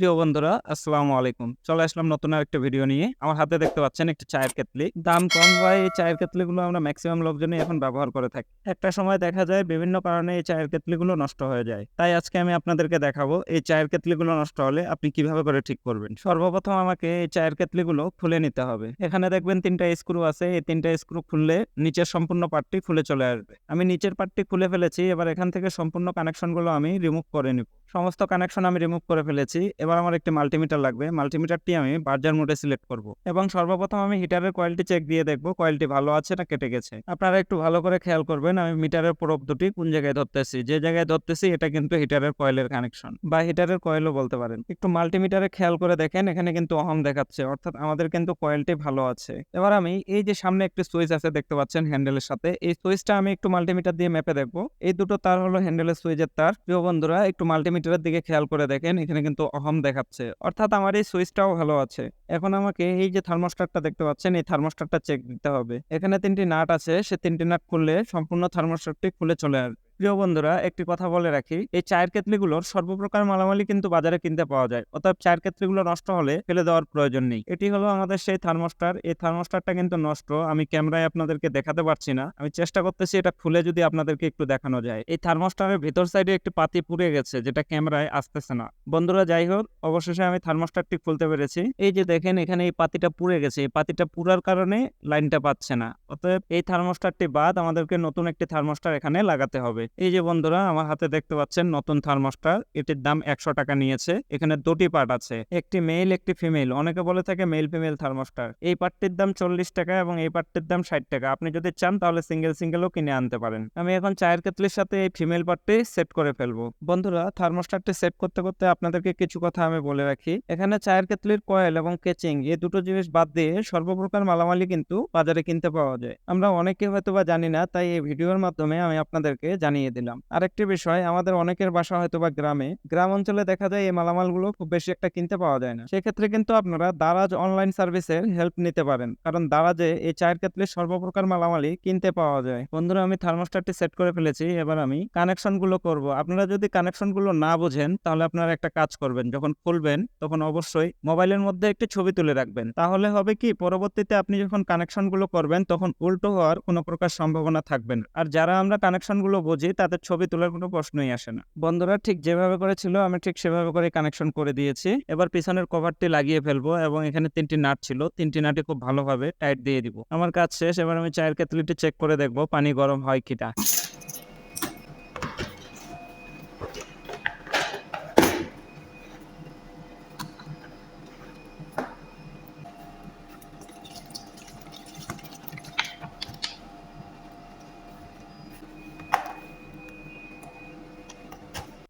প্রিয় বন্ধুরা, আসসালামু আলাইকুম। চলে আসলাম নতুন একটা ভিডিও নিয়ে। আমার হাতে দেখতে পাচ্ছেন একটা চায়ের কেতলি দাম কম হয়, এই চায়ের কেতলিগুলো আমরা ম্যাক্সিমাম লোকজনই এখন ব্যবহার করে থাকি। একটা সময় দেখা যায় বিভিন্ন কারণে এই চায়ের কেতলিগুলো নষ্ট হয়ে যায়। তাই আজকে আমি আপনাদেরকে দেখাবো, এই চায়ের কেতলিগুলো নষ্ট হলে আপনি কীভাবে করে ঠিক করবেন? সর্বপ্রথম আমাকে এই চায়ের কেতলিগুলো খুলে নিতে হবে। এখানে দেখবেন তিনটা স্ক্রু আছে। এই তিনটা স্ক্রু খুললে নিচের সম্পূর্ণ পার্টটি খুলে চলে আসবে। আমি নিচের পার্টটি খুলে ফেলেছি। এবার এখান থেকে সম্পূর্ণ কানেকশনগুলো আমি রিমুভ করে নিব। সমস্ত কানেকশন আমি রিমুভ করে ফেলেছি। এবার আমার একটি মাল্টিমিটার লাগবে। মাল্টিমিটারটি আমি বার্জার মোডে সিলেক্ট করব। এবং সর্বপ্রথম আমি হিটারের কোয়ালিটি চেক দিয়ে দেখব কোয়ালিটি ভালো আছে না কেটে গেছে। আপনারা একটু ভালো করে খেয়াল করবেন, আমি মিটারের প্রোব দুটি কোন জায়গায় ধরতেছি? যে জায়গায় ধরতেছি, এটা কিন্তু হিটারের কয়েলের কানেকশন বা হিটারের কয়েলও বলতে পারেন। একটু মাল্টিমিটারে খেয়াল করে দেখেন, এখানে কিন্তু অহম দেখাচ্ছে। অর্থাৎ আমাদের কিন্তু কয়েলটি ভালো আছে। এবার আমি এই যে সামনে একটি সুইচ আছে, দেখতে পাচ্ছেন হ্যান্ডেলের সাথে। এই সুইচটা আমি একটু মাল্টিমিটার দিয়ে মেপে দেখব। এই দুটো তার হলো হ্যান্ডেলের সুইচের তার। প্রিয় বন্ধুরা, একটু মাল্টিমিটারের দিকে খেয়াল করে দেখেন, এখানে কিন্তু অহম দেখাচ্ছে। অর্থাৎ আমার এই সুইচটাও ভালো আছে। এখন আমাকে এই যে থার্মোস্টারটা দেখতে পাচ্ছেন, এই থার্মোস্টারটা চেক দিতে হবে। এখানে তিনটি নাট আছে, সে তিনটি নাট খুললে সম্পূর্ণ থার্মোস্টারটি খুলে চলে আসবে। প্রিয় বন্ধুরা, একটি কথা বলে রাখি। এই চায়ের কেতলিগুলোর সর্বপ্রকার মালামালি কিন্তু বাজারে কিনতে পাওয়া যায়। অর্থাৎ চায়ের কেতলিগুলো নষ্ট হলে ফেলে দেওয়ার প্রয়োজন নেই। এটি হলো আমাদের সেই থার্মোস্টার। এই থার্মোস্টারটা কিন্তু নষ্ট। আমি ক্যামেরায় আপনাদেরকে দেখাতে পারছি না। আমি চেষ্টা করতেছি এটা খুলে যদি আপনাদেরকে একটু দেখানো যায়। এই থার্মোস্টারের ভিতর সাইডে একটি পাতি পুড়ে গেছে, যেটা ক্যামেরায় আসতেছে না। বন্ধুরা, যাই হোক, অবশেষে আমি থার্মোস্টারটি খুলতে পেরেছি। এই যে দেখেন, এখানে এই পাতিটা পুড়ে গেছে। এই পাতিটা পুরার কারণে লাইনটা পাচ্ছে না। অতএব এই থার্মোস্টারটি বাদ আমাদেরকে নতুন একটি থার্মোস্টার এখানে লাগাতে হবে। এই যে বন্ধুরা, আমার হাতে দেখতে পাচ্ছেন নতুন থার্মোস্টার। এটির দাম একশো টাকা নিয়েছে। এখানে দুটি পার্ট আছে। একটি মেল একটি ফিমেল অনেকে বলে থাকে মেল ফিমেল থার্মোস্টার। এই পার্টটির দাম চল্লিশ টাকা এবং এই পার্টটির দাম ষাট টাকা। আপনি যদি চান তাহলে সিঙ্গেল সিঙ্গেলও কিনে আনতে পারেন। আমি এখন চায়ের কেতলির সাথে এই ফিমেল পার্টটি সেট করে ফেলব। বন্ধুরা থার্মোস্টারটি সেট করতে করতে আপনাদেরকে কিছু কথা আমি বলে রাখি। এখানে চায়ের কেতলির কয়েল এবং কেচিং এই দুটো জিনিস বাদ দিয়ে সর্বপ্রকার মালামালি কিন্তু বাজারে কিনতে পাওয়া যায়। আমরা অনেকে হয়তো বা জানি না, তাই এই ভিডিওর মাধ্যমে আমি আপনাদেরকে জানিয়ে দিলাম। আরেকটি বিষয়, আমাদের অনেকের বাসা হয়তো বা গ্রামে, গ্রাম অঞ্চলে দেখা যায় এই মালামালগুলো খুব বেশি একটা কিনতে পাওয়া যায় না। সেক্ষেত্রে কিন্তু আপনারা দারাজ অনলাইন সার্ভিসের হেল্প নিতে পারেন। কারণ দারাজে এই চায়ের কেতলির সর্বপ্রকার মালামালি কিনতে পাওয়া যায়। বন্ধুরা, আমি থার্মোস্টারটি সেট করে ফেলেছি, এবার আমি কানেকশনগুলো করব। আপনারা যদি কানেকশনগুলো না বোঝেন, তাহলে আপনারা একটা কাজ করবেন। যখন খুলবেন, তখন অবশ্যই মোবাইলের মধ্যে একটি ছবি তুলে রাখবেন। তাহলে হবে কি, পরবর্তীতে আপনি যখন কানেকশনগুলো করবেন, তখন উল্টো হওয়ার কোনো প্রকার সম্ভাবনা থাকবে না। আর যারা আমরা কানেকশনগুলো বুঝি তাদের ছবি তোলার কোনো প্রশ্নই আসে না। বন্ধুরা, ঠিক যেভাবে করেছিল, আমি ঠিক সেভাবে করে কানেকশন করে দিয়েছি। এবার পিছনের কভারটি লাগিয়ে ফেলব এবং এখানে তিনটি নাট ছিল। তিনটি নাটে খুব ভালোভাবে টাইট দিয়ে দিব। আমার কাজ শেষ, এবার আমি চায়ের কেতলিটি চেক করে দেখব পানি গরম হয় কিনা।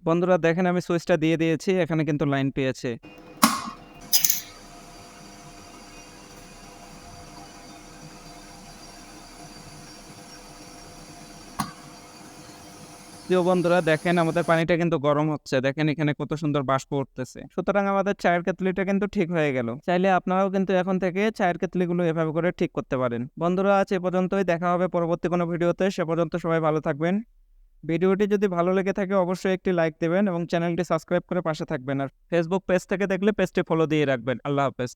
বন্ধুরা দেখেন আমি সুইচটা দিয়ে দিয়েছি, এখানে কিন্তু লাইন পেয়েছে। বন্ধুরা, দেখেন আমাদের পানিটা কিন্তু গরম হচ্ছে। দেখেন এখানে কত সুন্দর বাষ্প উঠতেছে। সুতরাং আমাদের চায়ের কেতলিটা কিন্তু ঠিক হয়ে গেল। চাইলে আপনারাও কিন্তু এখন থেকে চায়ের কেতলিগুলো এভাবে করে ঠিক করতে পারেন। বন্ধুরা, আজ এ পর্যন্তই। দেখা হবে পরবর্তী কোনো ভিডিওতে। সে পর্যন্ত সবাই ভালো থাকবেন। ভিডিওটি যদি ভালো লেগে থাকে অবশ্যই একটি লাইক দেবেন এবং চ্যানেলটি সাবস্ক্রাইব করে পাশে থাকবেন। আর ফেসবুক পেজ থেকে দেখলে পেজটি ফলো দিয়ে রাখবেন। আল্লাহ হাফেজ।